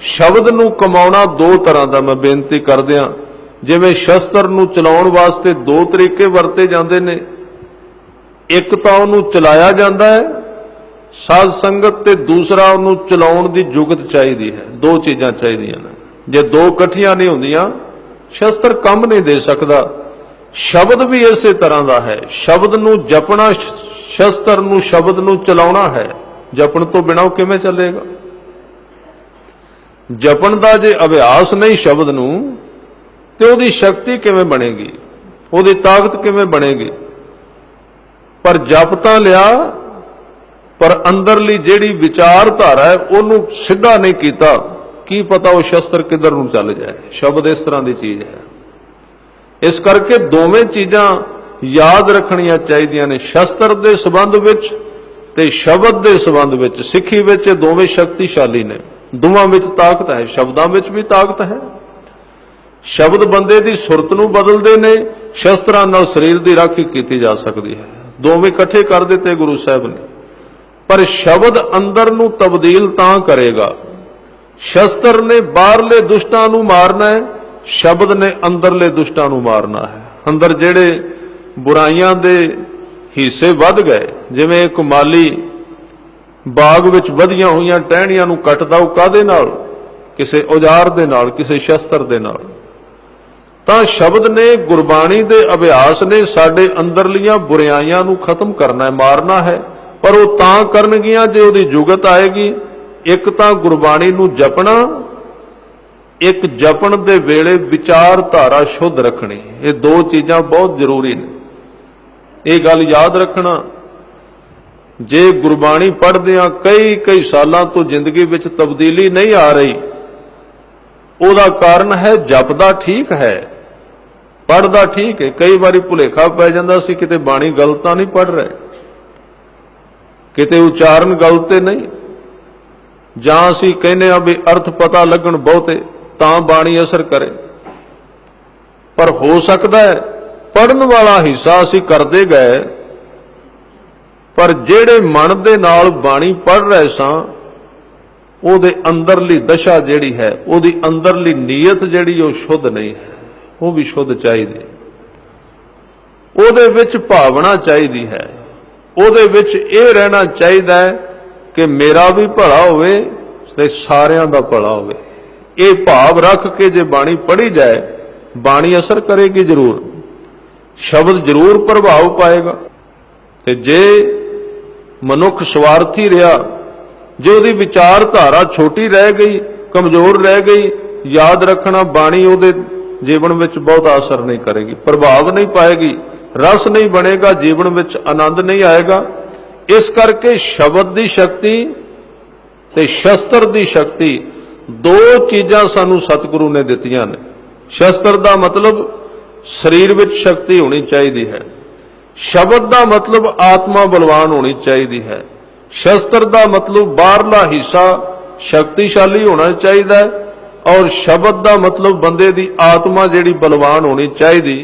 ਸ਼ਬਦ ਨੂੰ ਕਮਾਉਣਾ ਦੋ ਤਰ੍ਹਾਂ ਦਾ ਮੈਂ ਬੇਨਤੀ ਕਰਦਿਆਂ। ਜਿਵੇਂ ਸ਼ਸਤਰ ਨੂੰ ਚਲਾਉਣ ਵਾਸਤੇ ਦੋ ਤਰੀਕੇ ਵਰਤੇ ਜਾਂਦੇ ਨੇ। ਇੱਕ ਤਾਂ ਉਹਨੂੰ ਚਲਾਇਆ ਜਾਂਦਾ ਹੈ, ਸਾਧ ਸੰਗਤ ਤੇ ਦੂਸਰਾ ਉਹਨੂੰ ਚਲਾਉਣ ਦੀ ਜੁਗਤ ਚਾਹੀਦੀ ਹੈ, ਦੋ ਚੀਜ਼ਾਂ ਚਾਹੀਦੀਆਂ ਨੇ। ਜੇ ਦੋ ਇਕੱਠੀਆਂ ਨਹੀਂ ਹੁੰਦੀਆਂ, ਸ਼ਸਤਰ ਕੰਮ ਨਹੀਂ ਦੇ ਸਕਦਾ। ਸ਼ਬਦ ਵੀ ਇਸੇ ਤਰ੍ਹਾਂ ਦਾ ਹੈ, ਸ਼ਬਦ ਨੂੰ ਜਪਣਾ, ਸ਼ਸਤਰ ਨੂੰ ਸ਼ਬਦ ਨੂੰ ਚਲਾਉਣਾ ਹੈ। ਜਪਣ ਤੋਂ ਬਿਨਾਂ ਉਹ ਕਿਵੇਂ ਚੱਲੇਗਾ? ਜਪਣ ਦਾ ਜੇ ਅਭਿਆਸ ਨਹੀਂ ਸ਼ਬਦ ਨੂੰ, ਤੇ ਉਹਦੀ ਸ਼ਕਤੀ ਕਿਵੇਂ ਬਣੇਗੀ? ਉਹਦੀ ਤਾਕਤ ਕਿਵੇਂ ਬਣੇਗੀ? ਪਰ ਜਪ ਤਾਂ ਲਿਆ, ਪਰ ਅੰਦਰਲੀ ਜਿਹੜੀ ਵਿਚਾਰਧਾਰਾ ਹੈ, ਉਹਨੂੰ ਸਿੱਧਾ ਨਹੀਂ ਕੀਤਾ। ਕੀ ਪਤਾ ਉਹ ਸ਼ਸਤਰ ਕਿੱਧਰ ਨੂੰ ਚੱਲ ਜਾਏ? ਸ਼ਬਦ ਇਸ ਤਰ੍ਹਾਂ ਦੀ ਚੀਜ਼ ਹੈ। ਇਸ ਕਰਕੇ ਦੋਵੇਂ ਚੀਜ਼ਾਂ ਯਾਦ ਰੱਖਣੀਆਂ ਚਾਹੀਦੀਆਂ ਨੇ। ਸ਼ਸਤਰ ਦੇ ਸੰਬੰਧ ਵਿੱਚ ਤੇ ਸ਼ਬਦ ਦੇ ਸੰਬੰਧ ਵਿੱਚ। ਸਿੱਖੀ ਵਿੱਚ ਇਹ ਦੋਵੇਂ ਸ਼ਕਤੀਸ਼ਾਲੀ ਨੇ। ਦੋਵਾਂ ਵਿੱਚ ਤਾਕਤ ਹੈ, ਸ਼ਬਦਾਂ ਵਿੱਚ ਵੀ ਤਾਕਤ ਹੈ। ਸ਼ਬਦ ਬੰਦੇ ਦੀ ਸੁਰਤ ਨੂੰ ਬਦਲਦੇ ਨੇ, ਸ਼ਸਤਰਾਂ ਨਾਲ ਸਰੀਰ ਦੀ ਰਾਖੀ ਕੀਤੀ ਜਾ ਸਕਦੀ ਹੈ। ਦੋਵੇਂ ਇਕੱਠੇ ਕਰ ਦਿੱਤੇ ਗੁਰੂ ਸਾਹਿਬ ਨੇ। ਪਰ ਸ਼ਬਦ ਅੰਦਰ ਨੂੰ ਤਬਦੀਲ ਤਾਂ ਕਰੇਗਾ। ਸ਼ਸਤਰ ਨੇ ਬਾਹਰਲੇ ਦੁਸ਼ਟਾਂ ਨੂੰ ਮਾਰਨਾ ਹੈ, ਸ਼ਬਦ ਨੇ ਅੰਦਰਲੇ ਦੁਸ਼ਟਾਂ ਨੂੰ ਮਾਰਨਾ ਹੈ। ਅੰਦਰ ਜਿਹੜੇ ਬੁਰਾਈਆਂ ਦੇ ਹਿੱਸੇ ਵੱਧ ਗਏ, ਜਿਵੇਂ ਇੱਕ ਮਾਲੀ ਬਾਗ ਵਿੱਚ ਵਧੀਆਂ ਹੋਈਆਂ ਟਹਿਣੀਆਂ ਨੂੰ ਕੱਟਦਾ ਉਹ ਕਾਦੇ ਨਾਲ? ਕਿਸੇ ਔਜ਼ਾਰ ਦੇ ਨਾਲ, ਕਿਸੇ ਸ਼ਸਤਰ ਦੇ ਨਾਲ। ਤਾਂ ਸ਼ਬਦ ਨੇ, ਗੁਰਬਾਣੀ ਦੇ ਅਭਿਆਸ ਨੇ ਸਾਡੇ ਅੰਦਰਲੀਆਂ ਬੁਰਾਈਆਂ ਨੂੰ ਖਤਮ ਕਰਨਾ ਹੈ, ਮਾਰਨਾ ਹੈ। ਪਰ ਉਹ ਤਾਂ ਕਰਨਗੀਆਂ ਜੇ ਉਹਦੀ ਜੁਗਤ ਆਏਗੀ। ਇੱਕ ਤਾਂ ਗੁਰਬਾਣੀ ਨੂੰ ਜਪਣਾ, ਇੱਕ ਜਪਣ ਦੇ ਵੇਲੇ ਵਿਚਾਰਧਾਰਾ ਸ਼ੁੱਧ ਰੱਖਣੀ। ਇਹ ਦੋ ਚੀਜ਼ਾਂ ਬਹੁਤ ਜ਼ਰੂਰੀ ਨੇ। ਇਹ ਗੱਲ ਯਾਦ ਰੱਖਣਾ ਜੇ ਗੁਰਬਾਣੀ ਪੜ੍ਹਦਿਆਂ ਕਈ ਕਈ ਸਾਲਾਂ ਤੋਂ ਜ਼ਿੰਦਗੀ ਵਿੱਚ ਤਬਦੀਲੀ ਨਹੀਂ ਆ ਰਹੀ, ਉਹਦਾ ਕਾਰਨ ਹੈ ਜਪਦਾ ਠੀਕ ਹੈ, ਪੜ੍ਹਦਾ ਠੀਕ ਹੈ। ਕਈ ਵਾਰੀ ਭੁਲੇਖਾ ਪੈ ਜਾਂਦਾ ਸੀ, ਕਿਤੇ ਬਾਣੀ ਗਲਤ ਤਾਂ ਨਹੀਂ ਪੜ੍ਹ ਰਹੇ, ਕਿਤੇ ਉਚਾਰਨ ਗਲਤ ਤੇ ਨਹੀਂ। ਜਾਂ ਅਸੀਂ ਕਹਿੰਦੇ ਆ ਵੀ ਅਰਥ ਪਤਾ ਲੱਗਣ ਬਹੁਤੇ, ਤਾਂ ਬਾਣੀ ਅਸਰ ਕਰੇ। ਪਰ ਹੋ ਸਕਦਾ ਹੈ ਪੜਨ ਵਾਲਾ ਹਿੱਸਾ ਅਸੀਂ ਕਰਦੇ ਗਏ ਪਰ ਜਿਹੜੇ ਮਨ ਦੇ ਨਾਲ ਬਾਣੀ ਪੜ ਰਹੇ ਸਾਂ, ਉਹਦੇ ਅੰਦਰਲੀ ਦਸ਼ਾ ਜਿਹੜੀ ਹੈ, ਉਹਦੀ ਅੰਦਰਲੀ ਨੀਅਤ ਜਿਹੜੀ ਉਹ ਸ਼ੁੱਧ ਨਹੀਂ ਹੈ, ਉਹ ਵੀ ਸ਼ੁੱਧ ਚਾਹੀਦੀ ਉਹਦੇ ਵਿੱਚ ਭਾਵਨਾ ਚਾਹੀਦੀ ਹੈ। ਉਹਦੇ ਵਿੱਚ ਇਹ ਰਹਿਣਾ ਚਾਹੀਦਾ ਹੈ ਕਿ ਮੇਰਾ ਵੀ ਭਲਾ ਹੋਵੇ ਤੇ ਸਾਰਿਆਂ ਦਾ ਭਲਾ ਹੋਵੇ। ਇਹ ਭਾਵ ਰੱਖ ਕੇ ਜੇ ਬਾਣੀ ਪੜ੍ਹੀ ਜਾਏ, ਬਾਣੀ ਅਸਰ ਕਰੇਗੀ ਜ਼ਰੂਰ। ਸ਼ਬਦ ਜ਼ਰੂਰ ਪ੍ਰਭਾਵ ਪਾਏਗਾ। ਤੇ ਜੇ ਮਨੁੱਖ ਸਵਾਰਥੀ ਰਿਹਾ, ਜੇ ਉਹਦੀ ਵਿਚਾਰਧਾਰਾ ਛੋਟੀ ਰਹਿ ਗਈ, ਕਮਜ਼ੋਰ ਰਹਿ ਗਈ, ਯਾਦ ਰੱਖਣਾ ਬਾਣੀ ਉਹਦੇ ਜੀਵਨ ਵਿੱਚ ਬਹੁਤ ਅਸਰ ਨਹੀਂ ਕਰੇਗੀ, ਪ੍ਰਭਾਵ ਨਹੀਂ ਪਾਏਗੀ, ਰਸ ਨਹੀਂ ਬਣੇਗਾ, ਜੀਵਨ ਵਿੱਚ ਆਨੰਦ ਨਹੀਂ ਆਏਗਾ। ਇਸ ਕਰਕੇ ਸ਼ਬਦ ਦੀ ਸ਼ਕਤੀ ਤੇ ਸ਼ਸਤਰ ਦੀ ਸ਼ਕਤੀ ਦੋ ਚੀਜ਼ਾਂ ਸਾਨੂੰ ਸਤਿਗੁਰੂ ਨੇ ਦਿੱਤੀਆਂ ਨੇ। ਸ਼ਸਤਰ ਦਾ ਮਤਲਬ ਸਰੀਰ ਵਿੱਚ ਸ਼ਕਤੀ ਹੋਣੀ ਚਾਹੀਦੀ ਹੈ। ਸ਼ਬਦ ਦਾ ਮਤਲਬ ਆਤਮਾ ਬਲਵਾਨ ਹੋਣੀ ਚਾਹੀਦੀ ਹੈ। ਸ਼ਸਤਰ ਦਾ ਮਤਲਬ ਬਾਹਰਲਾ ਹਿੱਸਾ ਸ਼ਕਤੀਸ਼ਾਲੀ ਹੋਣਾ ਚਾਹੀਦਾ ਹੈ ਔਰ ਸ਼ਬਦ ਦਾ ਮਤਲਬ ਬੰਦੇ ਦੀ ਆਤਮਾ ਜਿਹੜੀ ਬਲਵਾਨ ਹੋਣੀ ਚਾਹੀਦੀ